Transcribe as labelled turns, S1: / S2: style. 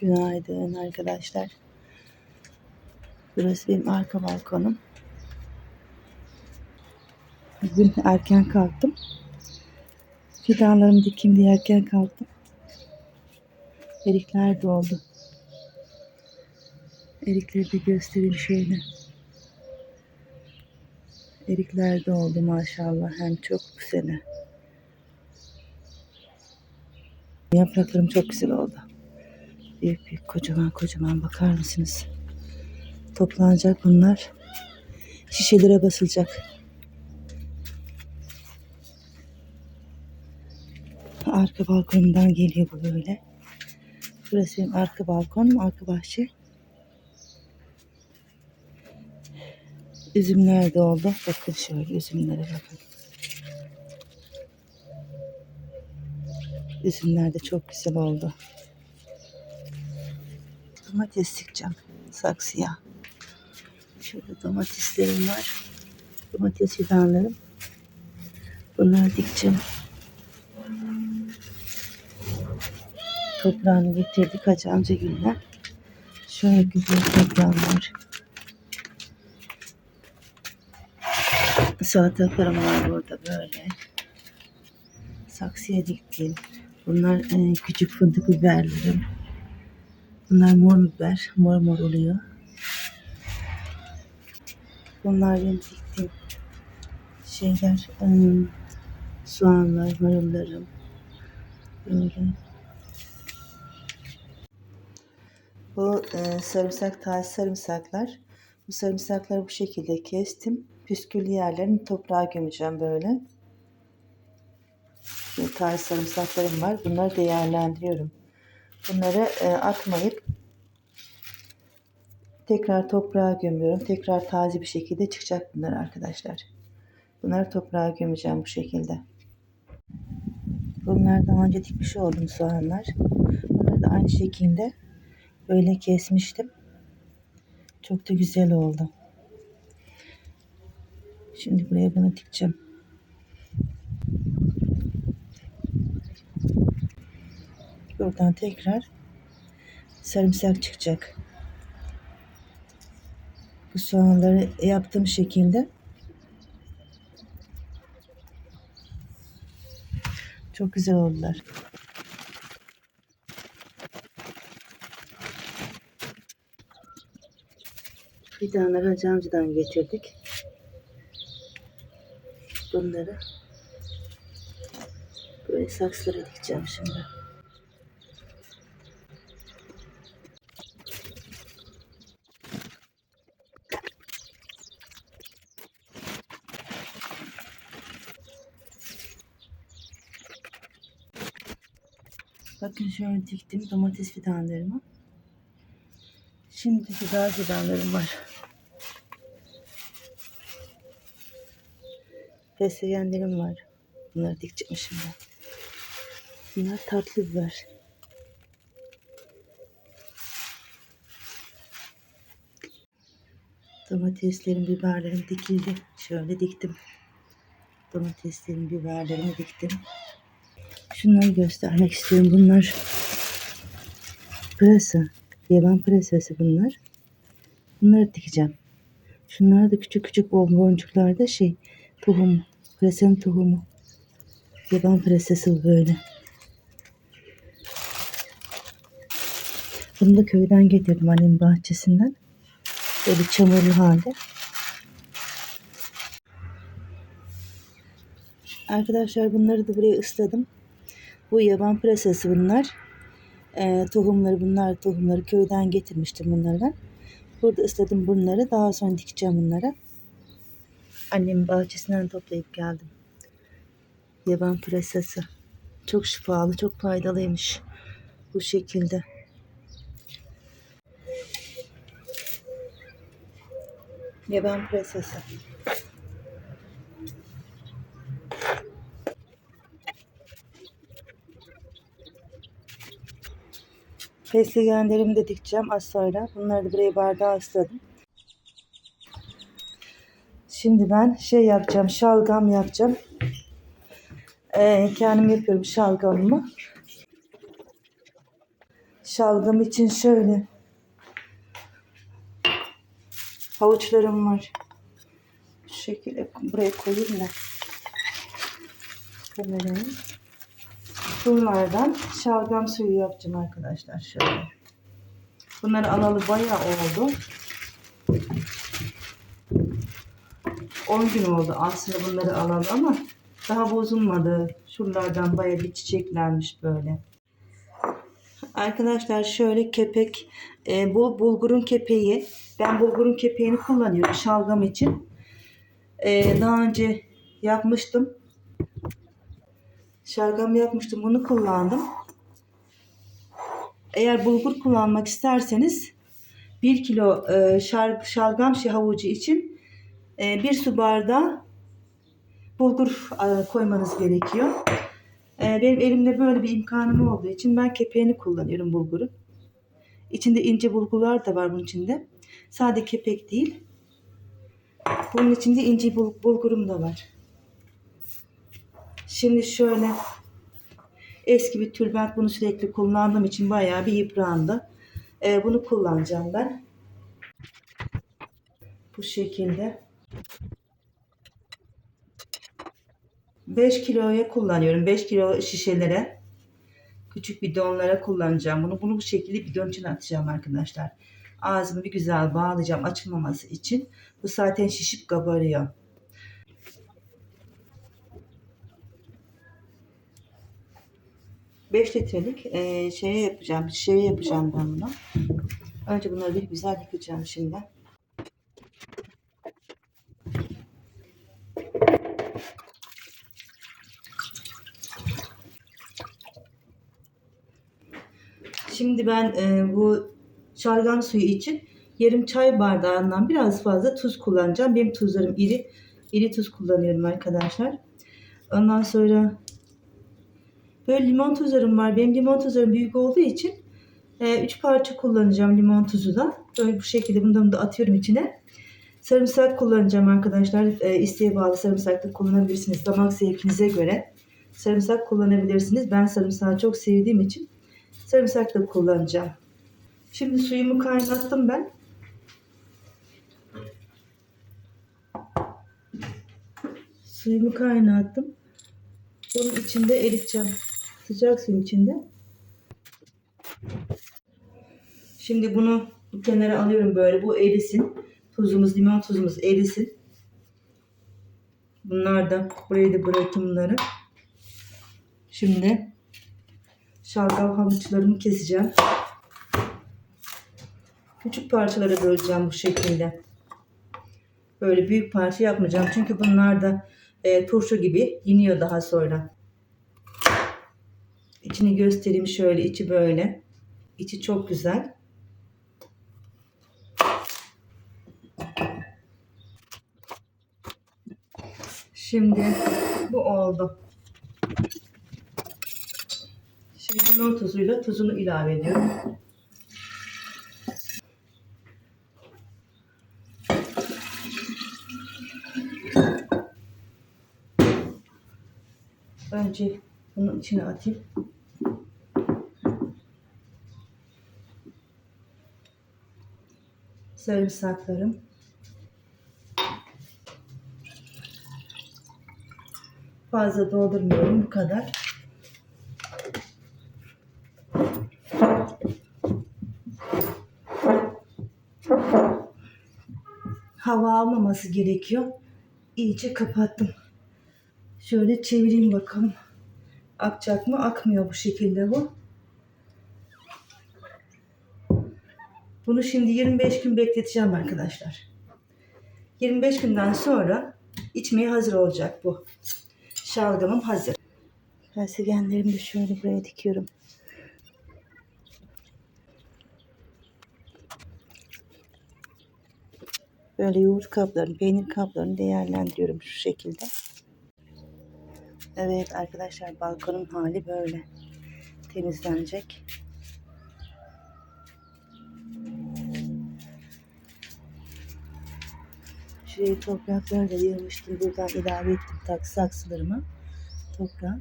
S1: Günaydın arkadaşlar. Burası benim arka balkonum. Bugün erken kalktım. Fidanlarımı dikeyim diye erken kalktım. Erikler doldu. Erikleri de göstereyim şöyle. Erikler de oldu maşallah. Hem çok bu sene. Yapraklarım çok güzel oldu. Büyük büyük kocaman kocaman bakar mısınız? Toplanacak bunlar. Şişelere basılacak. Arka balkonumdan geliyor bu böyle. Burası benim arka balkonum, arka bahçe. Üzümler de oldu. Bakın şöyle üzümlere bakın. Üzümler de çok güzel oldu. Domates dikeceğim saksıya. Şöyle domateslerim var. Domates fidanlarım. Bunları dikeceğim. Toprağını getirdik Hacı amca günden. Şöyle güzel toprağım var. Var burada böyle. Saksıya diktim. Bunlar e, küçük fındık biberlerim. Bunlar mor biber. Mor mor oluyor. Bunlar benim diktiğim şeyler. E, soğanlar, marullarım. Böyle. Bu e, sarımsak, taze sarımsaklar. Bu sarımsakları bu şekilde kestim. Püsküllü yerlerini toprağa gömeceğim. Böyle taze sarımsaklarım var. Bunları değerlendiriyorum. Bunları e, atmayıp tekrar toprağa gömüyorum. Tekrar taze bir şekilde çıkacak bunlar arkadaşlar. Bunları toprağa gömeceğim bu şekilde. Bunlar daha önce dikmiş olduğum soğanlar. Bunları da aynı şekilde böyle kesmiştim. Çok da güzel oldu. Şimdi buraya bunu dikeceğim. Buradan tekrar sarımsak çıkacak. Bu soğanları yaptığım şekilde çok güzel oldular. Fidanları Hacı amcadan getirdik. Bunları böyle saksılara dikeceğim şimdi. Bakın şöyle diktim domates fidanlarımı. Şimdi biber fidanlarım var. Fesleğenlerim var. Bunları dikeceğim şimdi. Bunlar tatlı biber. Domateslerim, biberlerim dikildi. Şöyle diktim. Domateslerim, biberlerimi diktim. Şunları göstermek istiyorum. Bunlar pırasa. Yaban pırasası bunlar. Bunları dikeceğim. Şunlar da küçük küçük boncuklarda şey tohum. Pırasanın tohumu. Yaban pırasası böyle. Bunu da köyden getirdim annemin bahçesinden. Böyle çamurlu halde. Arkadaşlar bunları da buraya ısladım. Bu yaban pırasası bunlar. Ee, tohumları bunlar tohumları köyden getirmiştim bunları ben. Burada ısladım bunları. Daha sonra dikeceğim bunları. Annemin bahçesinden toplayıp geldim. Yaban pırasası. Çok şifalı, çok faydalıymış. Bu şekilde. Yaban pırasası. Fesleğenlerimi de dikeceğim az sonra. Bunları da buraya bardağa ısladım. Şimdi ben şey yapacağım. Şalgam yapacağım. Ee, kendim yapıyorum şalgamımı. Şalgam için şöyle. Havuçlarım var. Şu şekilde buraya koyayım da. Kamerayı. Bunlardan şalgam suyu yapacağım arkadaşlar. Şöyle. Bunları alalı bayağı oldu. 10 gün oldu aslında bunları alalı ama daha bozulmadı. Şuralardan bayağı bir çiçeklenmiş böyle. Arkadaşlar şöyle kepek, e, bu bulgurun kepeği. Ben bulgurun kepeğini kullanıyorum şalgam için. E, daha önce yapmıştım. Şalgam yapmıştım. Bunu kullandım. Eğer bulgur kullanmak isterseniz 1 kilo e, şal, şalgam şey havucu için e, 1 su bardağı bulgur e, koymanız gerekiyor. E, benim elimde böyle bir imkanım olduğu için ben kepeğini kullanıyorum bulguru. İçinde ince bulgurlar da var bunun içinde. Sade kepek değil. Bunun içinde ince bul- bulgurum da var. Şimdi şöyle eski bir tülbent bunu sürekli kullandığım için bayağı bir yıprandı. Ee, bunu kullanacağım ben. Bu şekilde. 5 kiloya kullanıyorum. 5 kilo şişelere. Küçük bidonlara kullanacağım. Bunu bunu bu şekilde bidon içine atacağım arkadaşlar. Ağzımı bir güzel bağlayacağım açılmaması için. Bu zaten şişip kabarıyor. Beş litrelik e, şeye yapacağım. Şeye yapacağım ben bunu. Önce bunları bir güzel yıkayacağım şimdi. Şimdi ben e, bu şalgam suyu için yarım çay bardağından biraz fazla tuz kullanacağım. Benim tuzlarım iri. iri tuz kullanıyorum arkadaşlar. Ondan sonra böyle limon tuzlarım var. Benim limon tuzlarım büyük olduğu için 3 parça kullanacağım limon tuzu da. Böyle bu şekilde bundan da atıyorum içine. Sarımsak kullanacağım arkadaşlar. E, isteğe bağlı sarımsak da kullanabilirsiniz. Damak zevkinize göre sarımsak kullanabilirsiniz. Ben sarımsağı çok sevdiğim için sarımsak da kullanacağım. Şimdi suyumu kaynattım ben. Suyumu kaynattım. Bunun içinde eriteceğim. Sıcak suyun içinde. Şimdi bunu bu kenara alıyorum böyle. Bu erisin. Tuzumuz, limon tuzumuz erisin. Bunlar da buraya da bıraktım bunları. Şimdi şalgam havuçlarımı keseceğim. Küçük parçalara böleceğim bu şekilde. Böyle büyük parça yapmayacağım. Çünkü bunlar da e, turşu gibi iniyor daha sonra. İçini göstereyim şöyle. içi böyle. İçi çok güzel. Şimdi bu oldu. Şimdi limon tuzuyla tuzunu ilave ediyorum. Önce bunun içine atayım. Sarımsaklarım. Fazla doldurmuyorum bu kadar. Hava almaması gerekiyor. İyice kapattım. Şöyle çevireyim bakalım. Akacak mı? Akmıyor bu şekilde bu. Bunu şimdi 25 gün bekleteceğim arkadaşlar. 25 günden sonra içmeye hazır olacak bu. Şalgamım hazır. Felsegenlerimi de şöyle buraya dikiyorum. Böyle yoğurt kaplarını, peynir kaplarını değerlendiriyorum şu şekilde. Evet arkadaşlar balkonun hali böyle. Temizlenecek. Şuraya toprakları da yığmıştım. Buradan ilave ettim tak saksılarıma. Toprağı.